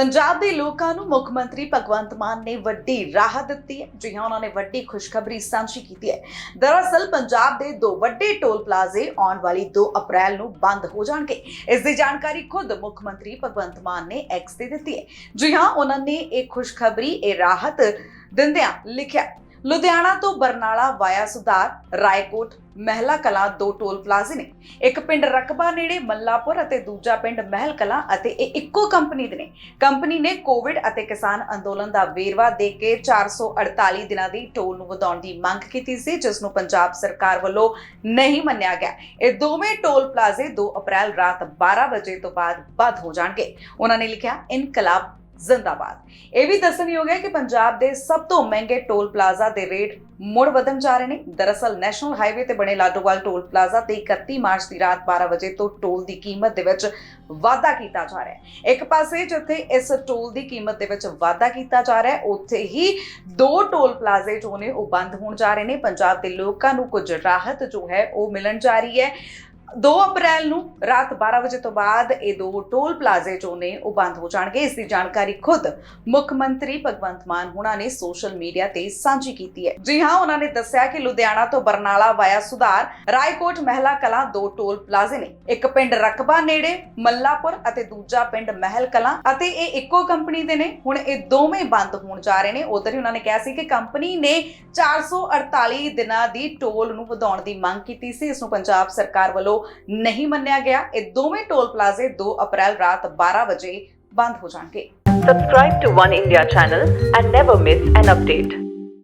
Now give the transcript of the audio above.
ਪੰਜਾਬ ਦੇ ਲੋਕਾਂ ਨੂੰ ਮੁੱਖ ਮੰਤਰੀ ਭਗਵੰਤ ਮਾਨ ਨੇ ਵੱਡੀ ਰਾਹਤ ਦਿੱਤੀ ਹੈ, ਜੀ ਹਾਂ, ਉਹਨਾਂ ਨੇ ਵੱਡੀ ਖੁਸ਼ਖਬਰੀ ਸਾਂਝੀ ਕੀਤੀ ਹੈ। ਦਰਅਸਲ, ਪੰਜਾਬ ਦੇ ਦੋ ਵੱਡੇ ਟੋਲ ਪਲਾਜ਼ੇ ਆਉਣ ਵਾਲੀ 2 ਅਪ੍ਰੈਲ ਨੂੰ ਬੰਦ ਹੋ ਜਾਣਗੇ। ਇਸ ਦੀ ਜਾਣਕਾਰੀ ਖੁਦ ਮੁੱਖ ਮੰਤਰੀ ਭਗਵੰਤ ਮਾਨ ਨੇ ਐਕਸ ਤੇ ਦਿੱਤੀ ਹੈ। ਜੀ ਹਾਂ, ਉਹਨਾਂ ਨੇ ਇਹ ਖੁਸ਼ਖਬਰੀ, ਇਹ ਰਾਹਤ ਦਿੰਦਿਆਂ ਲਿਖਿਆ ਲੁਧਿਆਣਾ ਤੋਂ ਬਰਨਾਲਾ ਵਾਇਆ ਸੁਧਾਰ, ਰਾਏਕੋਟ, ਮਹਿਲਾ ਕਲਾਂ ਦੋ ਟੋਲ ਪਲਾਜ਼ੇ ਨੇ। ਇੱਕ ਪਿੰਡ ਰਕਬਾ ਨੇੜੇ ਮੱਲਾਪੁਰ ਅਤੇ ਦੂਜਾ ਪਿੰਡ ਮਹਿਲ ਕਲਾਂ ਅਤੇ ਇਹ ਇੱਕੋ ਕੰਪਨੀ ਦੇ ਨੇ। ਕੰਪਨੀ ਨੇ ਕੋਵਿਡ ਅਤੇ ਕਿਸਾਨ ਅੰਦੋਲਨ ਦਾ ਵੇਰਵਾ ਦੇ ਕੇ 448 ਦਿਨਾਂ ਦੀ ਟੋਲ ਨੂੰ ਵਧਾਉਣ ਦੀ ਮੰਗ ਕੀਤੀ ਸੀ, ਜਿਸ ਨੂੰ ਪੰਜਾਬ ਸਰਕਾਰ ਵੱਲੋਂ ਨਹੀਂ ਮੰਨਿਆ ਗਿਆ। ਇਹ ਦੋਵੇਂ ਟੋਲ ਪਲਾਜ਼ੇ 2 ਅਪ੍ਰੈਲ ਰਾਤ 12 ਵਜੇ ਤੋਂ ਬਾਅਦ ਬੰਦ ਹੋ ਜਾਣਗੇ। ਉਹਨਾਂ ਨੇ ਲਿਖਿਆ, ਇਨਕਲਾਬ ਜ਼ਿੰਦਾਬਾਦ। ਇਹ ਵੀ ਦੱਸਣਯੋਗ ਹੈ ਕਿ ਪੰਜਾਬ ਦੇ ਸਭ ਤੋਂ ਮਹਿੰਗੇ ਟੋਲ ਪਲਾਜ਼ਾ ਦੇ ਰੇਟ ਮੁੜ ਵਧਣ ਜਾ ਰਹੇ ਨੇ। ਦਰਅਸਲ ਨੈਸ਼ਨਲ ਹਾਈਵੇ ਤੇ ਬਣੇ ਲਾਡੋਵਾਲ ਟੋਲ ਪਲਾਜ਼ਾ ਤੇ 31 ਮਾਰਚ ਦੀ ਰਾਤ 12 ਵਜੇ ਤੋਂ ਟੋਲ ਦੀ ਕੀਮਤ ਦੇ ਵਿੱਚ ਵਾਧਾ ਕੀਤਾ ਜਾ ਰਿਹਾ ਹੈ। ਇੱਕ ਪਾਸੇ ਜਿੱਥੇ ਇਸ ਟੋਲ ਦੀ ਕੀਮਤ ਦੇ ਵਿੱਚ ਵਾਧਾ ਕੀਤਾ ਜਾ ਰਿਹਾ ਹੈ, ਉੱਥੇ ਹੀ ਦੋ ਟੋਲ ਪਲਾਜ਼ੇ ਜੋ ਨੇ ਉਹ ਬੰਦ ਹੋਣ ਜਾ ਰਹੇ ਨੇ। ਪੰਜਾਬ ਦੇ ਲੋਕਾਂ ਨੂੰ ਕੁਝ ਰਾਹਤ ਜੋ ਹੈ ਉਹ ਮਿਲਣ ਜਾ ਰਹੀ ਹੈ। 2 ਅਪ੍ਰੈਲ ਨੂੰ ਰਾਤ 12 ਵਜੇ ਤੋਂ ਬਾਅਦ ਇਹ ਦੋ ਟੋਲ ਪਲਾਜ਼ੇ ਜੋ ਨੇ ਉਹ ਬੰਦ ਹੋ ਜਾਣਗੇ। ਇਸ ਦੀ ਜਾਣਕਾਰੀ ਖੁਦ ਮੁੱਖ ਮੰਤਰੀ ਭਗਵੰਤ ਮਾਨ ਹੁਣਾਂ ਨੇ ਸੋਸ਼ਲ ਮੀਡੀਆ ਤੇ ਸਾਂਝੀ ਕੀਤੀ ਹੈ। ਜੀ ਹਾਂ, ਉਹਨਾਂ ਨੇ ਦੱਸਿਆ ਕਿ ਲੁਧਿਆਣਾ ਤੋਂ ਬਰਨਾਲਾ ਵਾਇਆ ਸੁਧਾਰ, ਰਾਏਕੋਟ ਮਹਿਲਾ ਕਲਾਂ ਦੋ ਟੋਲ ਪਲਾਜ਼ੇ ਨੇ। ਇੱਕ ਪਿੰਡ ਰਕਬਾ ਨੇੜੇ, ਮੱਲਾਪੁਰ ਅਤੇ ਦੂਜਾ ਪਿੰਡ ਮਹਿਲ ਕਲਾਂ ਅਤੇ ਇਹ ਇੱਕੋ ਕੰਪਨੀ ਦੇ ਨੇ। ਹੁਣ ਇਹ ਦੋਵੇਂ ਬੰਦ ਹੋਣ ਜਾ ਰਹੇ ਨੇ। ਉਧਰ ਹੀ ਉਹਨਾਂ ਨੇ ਕਿਹਾ ਸੀ ਕਿ ਕੰਪਨੀ ਨੇ 448 ਦਿਨਾਂ ਦੀ ਟੋਲ ਨੂੰ ਵਧਾਉਣ ਦੀ ਮੰਗ ਕੀਤੀ ਸੀ। ਇਸ ਨੂੰ ਪੰਜਾਬ ਸਰਕਾਰ ਵੱਲੋਂ ਨਹੀਂ ਮੰਨਿਆ ਗਿਆ ਇਹ ਦੋਵੇਂ ਟੋਲ ਪਲਾਜ਼ੇ 2 ਅਪ੍ਰੈਲ ਰਾਤ 12 ਵਜੇ ਬੰਦ ਹੋ ਜਾਣਗੇ Subscribe to One India channel and never miss an update.